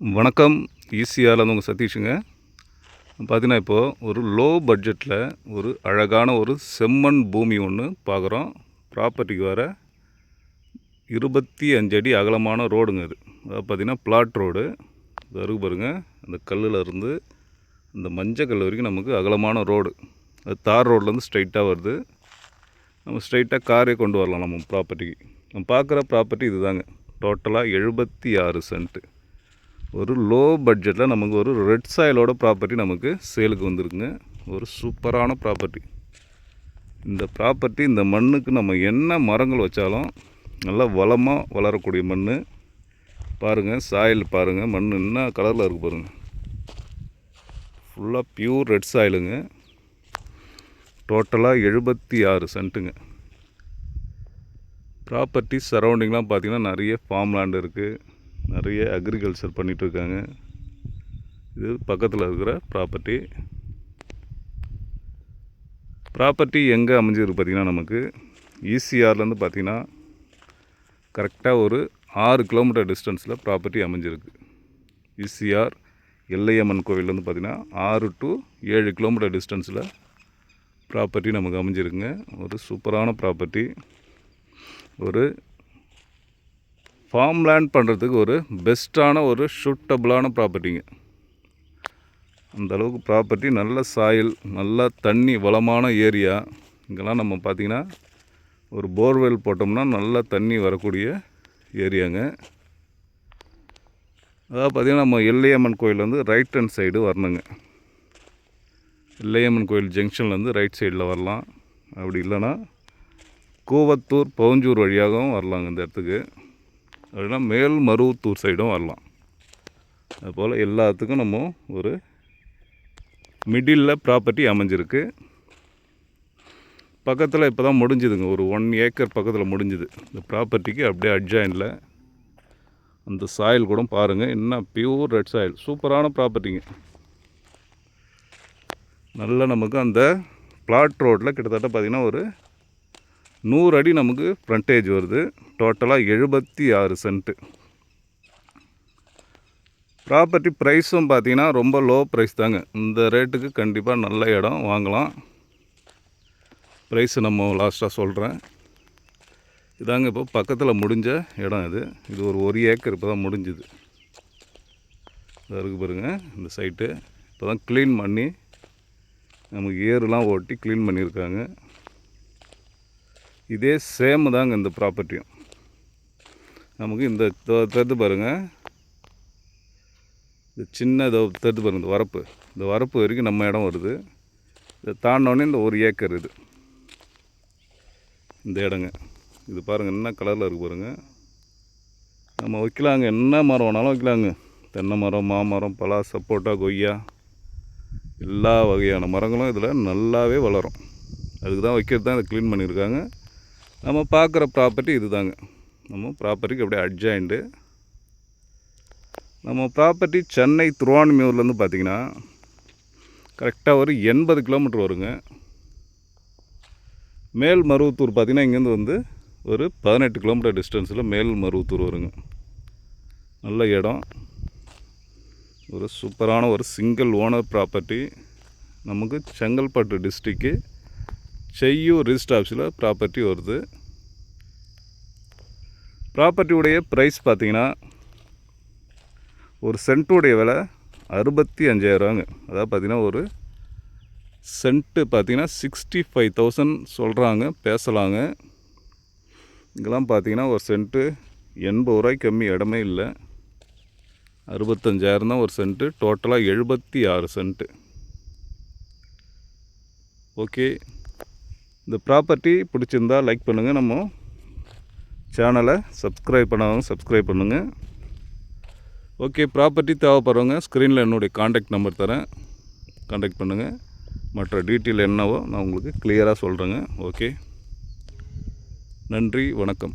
வணக்கம். ஈஸியால் உங்கள் சதீஷுங்க. பார்த்தீங்கன்னா இப்போது ஒரு லோ பட்ஜெட்டில் ஒரு அழகான ஒரு செம்மண் பூமி ஒன்று பார்க்குறோம் ப்ராப்பர்ட்டிக்கு வர இருபத்தி அஞ்சு அடி அகலமான ரோடுங்க இது. அதாவது பார்த்திங்கன்னா பிளாட் ரோடு அருகு பாருங்கள் அந்த கல்லில் இருந்து அந்த மஞ்சள் கல் வரைக்கும் நமக்கு அகலமான ரோடு அது தார் ரோட்லேருந்து ஸ்ட்ரைட்டாக வருது. நம்ம ஸ்ட்ரைட்டாக காரே கொண்டு வரலாம் நம்ம ப்ராப்பர்ட்டிக்கு நம்ம பார்க்குற ப்ராப்பர்ட்டி இதுதாங்க. டோட்டலாக எழுபத்தி ஆறு சென்ட்டு ஒரு லோ பட்ஜெட்டில் நமக்கு ஒரு ரெட் சாயிலோட ப்ராப்பர்ட்டி நமக்கு சேலுக்கு வந்திருக்குங்க. ஒரு சூப்பரான ப்ராப்பர்ட்டி இந்த ப்ராப்பர்ட்டி இந்த மண்ணுக்கு நம்ம என்ன மரங்கள் வச்சாலும் நல்லா வளமாக வளரக்கூடிய மண் பாருங்கள் சாயில் பாருங்கள் மண் என்ன கலரில் இருக்குது பாருங்கள் ஃபுல்லாக பியூர் ரெட் சாயிலுங்க டோட்டலாக எழுபத்தி ஆறு சென்ட்டுங்க ப்ராப்பர்ட்டி சரௌண்டிங்லாம் பார்த்திங்கன்னா நிறைய ஃபார்ம் லேண்ட் இருக்குது நிறைய அக்ரிகல்ச்சர் பண்ணிகிட்டு இருக்காங்க இது பக்கத்தில் இருக்கிற ப்ராப்பர்ட்டி ப்ராப்பர்ட்டி எங்கே அமைஞ்சிருக்கு பார்த்திங்கன்னா நமக்கு ஈசிஆர்லேருந்து பார்த்திங்கன்னா கரெக்டாக ஒரு ஆறு கிலோமீட்டர் டிஸ்டன்ஸில் ப்ராப்பர்ட்டி அமைஞ்சிருக்கு. ஈசிஆர் எல்லையம்மன் கோவில்லேருந்து பார்த்திங்கன்னா ஆறு டு ஏழு கிலோமீட்டர் டிஸ்டன்ஸில் ப்ராப்பர்ட்டி நமக்கு அமைஞ்சிருக்குங்க. ஒரு சூப்பரான ப்ராப்பர்ட்டி ஒரு ஃபார்ம் லேண்ட் பண்ணுறதுக்கு ஒரு பெஸ்ட்டான ஒரு சூட்டபுளான ப்ராப்பர்ட்டிங்க அந்தளவுக்கு ப்ராப்பர்ட்டி நல்ல சாயில் நல்ல தண்ணி வளமான ஏரியா இங்கெல்லாம் நம்ம பார்த்திங்கன்னா ஒரு போர்வெல் போட்டோம்னா நல்ல தண்ணி வரக்கூடிய ஏரியாங்க அதாவது பார்த்திங்கன்னா நம்ம எல்லையம்மன் கோயில் வந்து ரைட் ஹேண்ட் சைடு வரணுங்க. எல்லையம்மன் கோயில் ஜங்ஷன்லேருந்து ரைட் சைடில் வரலாம். அப்படி இல்லைன்னா கூவத்தூர் பவுஞ்சூர் வழியாகவும் வரலாங்க இந்த இடத்துக்கு. அப்படின்னா மேல் மருவத்தூர் சைடும் வரலாம். அதுபோல் எல்லாத்துக்கும் நம்ம ஒரு மிடில் ப்ராப்பர்ட்டி அமைஞ்சிருக்கு. பக்கத்தில் இப்போ தான் முடிஞ்சுதுங்க. ஒரு ஒன் ஏக்கர் பக்கத்தில் முடிஞ்சுது. இந்த ப்ராப்பர்ட்டிக்கு அப்படியே அட்ஜாயினில் அந்த சாயில் கூட பாருங்கள் என்ன பியூர் ரெட் சாயில் சூப்பரான ப்ராப்பர்ட்டிங்க நல்ல நமக்கு அந்த பிளாட் ரோட்டில் கிட்டத்தட்ட பார்த்திங்கன்னா ஒரு நூறு அடி நமக்கு ஃப்ரண்டேஜ் வருது. டோட்டலாக எழுபத்தி ஆறு சென்ட்டு ப்ராப்பர்ட்டி ப்ரைஸும் பார்த்தீங்கன்னா ரொம்ப லோ ப்ரைஸ் தாங்க. இந்த ரேட்டுக்கு கண்டிப்பாக நல்ல இடம் வாங்கலாம். ப்ரைஸ் நம்ம லாஸ்ட்டாக சொல்கிறேன் இதாங்க இப்போ பக்கத்தில் முடிஞ்ச இடம் இது. இது ஒரு ஒரு ஏக்கர் இப்போ தான் முடிஞ்சுது. இருக்கு பாருங்கள் இந்த சைட்டு இப்போ தான் க்ளீன் பண்ணி நமக்கு ஏறுலாம் ஓட்டி க்ளீன் பண்ணியிருக்காங்க. இதே சேம் தாங்க இந்த ப்ராப்பர்ட்டியும் நமக்கு இந்த தொ- பாருங்கள் இந்த சின்ன இதை தெருது பாருங்கள் இந்த வரப்பு. இந்த வரப்பு வரைக்கும் நம்ம இடம் வருது. இதை தாண்டோடனே இந்த ஒரு ஏக்கர் இது. இந்த இடங்க. இது பாருங்கள் என்ன கலரில் இருக்குது பாருங்கள் நம்ம வைக்கலாங்க. என்ன மரம் வேணாலும் வைக்கலாங்க. தென்னை மரம் மாமரம் பலா சப்போட்டா கொய்யா. எல்லா வகையான மரங்களும் இதில் நல்லாவே வளரும். அதுக்கு தான் வைக்கிறது தான் இதை க்ளீன் பண்ணியிருக்காங்க. நம்ம பார்க்குற ப்ராப்பர்ட்டி இதுதாங்க. நம்ம ப்ராப்பர்ட்டிக்கு அப்படியே அட்ஜாயிண்டு நம்ம ப்ராப்பர்ட்டி சென்னை திருவான்மியூர்லேருந்து பார்த்தீங்கன்னா கரெக்டாக ஒரு எண்பது கிலோமீட்டர் வருங்க. மேல் மருவத்தூர் பார்த்திங்கன்னா இங்கேருந்து வந்து ஒரு பதினெட்டு கிலோமீட்டர் டிஸ்டன்ஸில் மேல் மருவத்தூர் வருங்க. நல்ல இடம். ஒரு சூப்பரான ஒரு சிங்கிள் ஓனர் ப்ராப்பர்ட்டி நமக்கு செங்கல்பட்டு டிஸ்ட்ரிக்கு செய்யூர் ரிஜிஸ்டர் ஆஃபீஸில் ப்ராப்பர்ட்டி வருது ப்ராப்பர்ட்டியுடைய ப்ரைஸ் பார்த்தீங்கன்னா ஒரு சென்ட்டுடைய விலை அறுபத்தி அஞ்சாயிரரூவாங்க அதாவது பார்த்தீங்கன்னா ஒரு சென்ட்டு பார்த்தீங்கன்னா சிக்ஸ்டி ஃபைவ் தௌசண்ட் சொல்கிறாங்க பேசலாங்க. இங்கெல்லாம் பார்த்தீங்கன்னா ஒரு சென்ட்டு எண்பது ரூபாய்க்கு கம்மி இடமே இல்லை. அறுபத்தஞ்சாயிரம் தான் ஒரு சென்ட்டு டோட்டலாக எழுபத்தி ஆறு சென்ட்டு ஓகே இந்த ப்ராப்பர்ட்டி பிடிச்சிருந்தா லைக் பண்ணுங்கள் நம்ம சேனலை சப்ஸ்கிரைப் பண்ணாதவங்க சப்ஸ்கிரைப் பண்ணுங்கள் ஓகே ப்ராப்பர்ட்டி தேவைப்படுறவங்க ஸ்க்ரீனில் என்னுடைய காண்டாக்ட் நம்பர் தரேன். காண்டாக்ட் பண்ணுங்கள் மற்ற டீட்டெயில் என்னவோ நான் உங்களுக்கு கிளியராக சொல்கிறேங்க ஓகே நன்றி வணக்கம்.